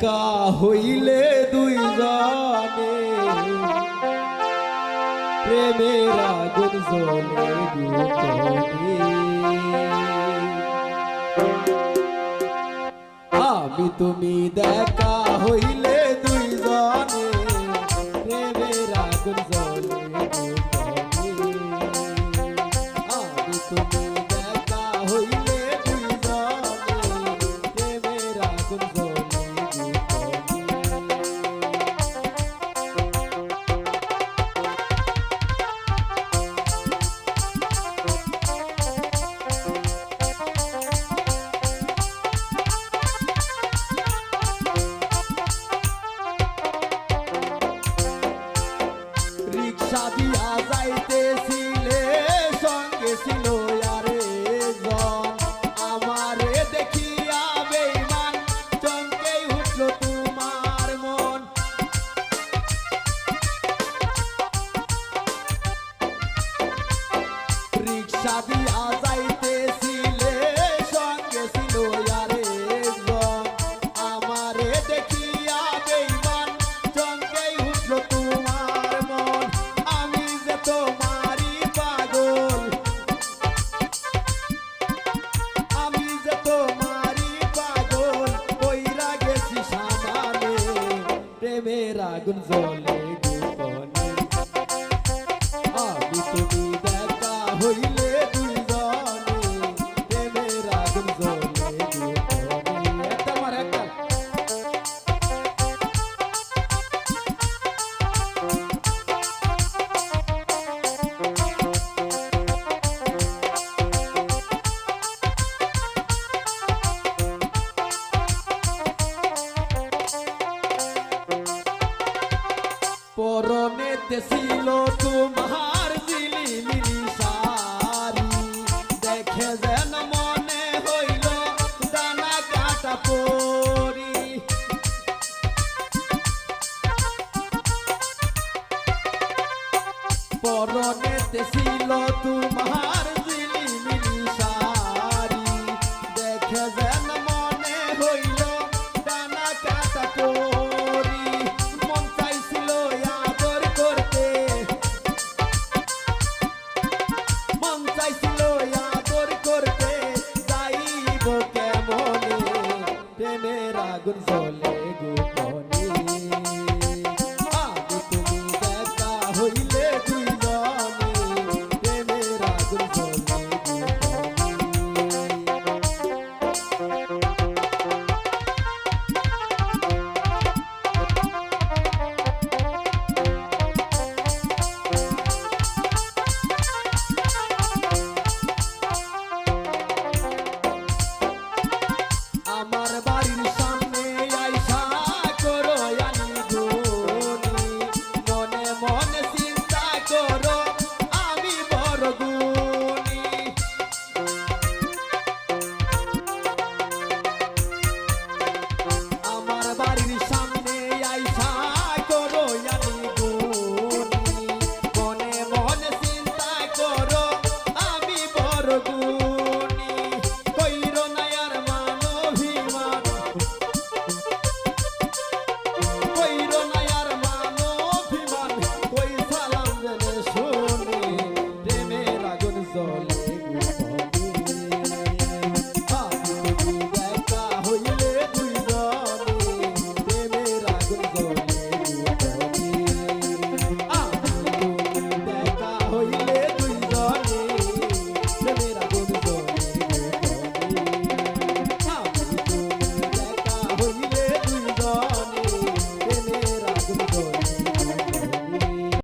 দেখা হইলে দুই জানে প্রেমের আগুন জলে আমি তুমি দেখা রিক্সা দিয়া যাইতেছিলে, সঙ্গে ছিল আরে জন আমারে দেখিয়া বেইমান, চমকে উঠল তোমার মন। রিক্সা দিয়া আগুন জ্বলে পরনেতে ছিল তোমার জিলিমিলি শাড়ি দেখে যেন মনে হইল দানা কাটা পরি। পরনেতে ছিল তোমার জিলিমিলি শাড়ি দেখে প্রেমের আগুন চলে গোপনে